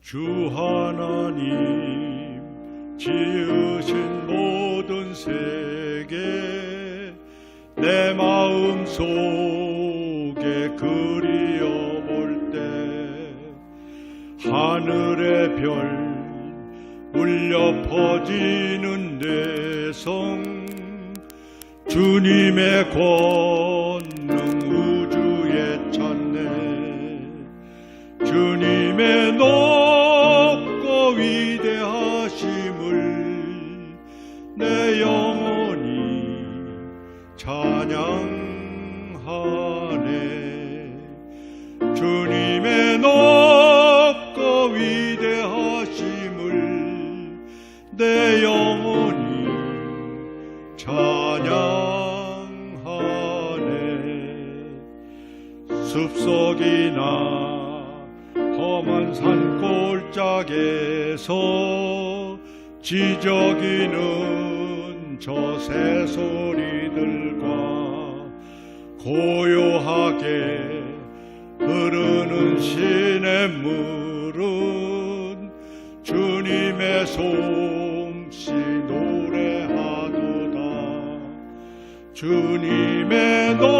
주 하나님 지으신 모든 세계 내 마음 속에 그리워 볼 때 하늘의 별 울려 퍼지는 내성 주님의 권 위대하심을 내 영혼이 찬양하네. 주님의 높고 위대하심을 내 영혼이 찬양하네. 숲속이나 험한 산골 짜기에서 지저귀는 저 새소리들과 고요하게 흐르는 시냇물은 주님의 솜씨 노래하도다. 주님의 높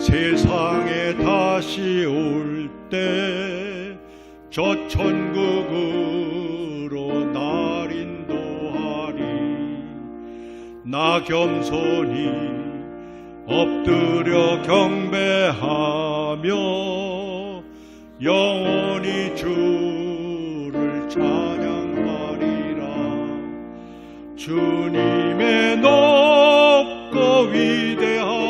세상에 다시 올 때 저 천국으로 날 인도하리. 나 겸손히 엎드려 경배하며 영원히 주를 찬양하리라. 주님의 높고 위대하심을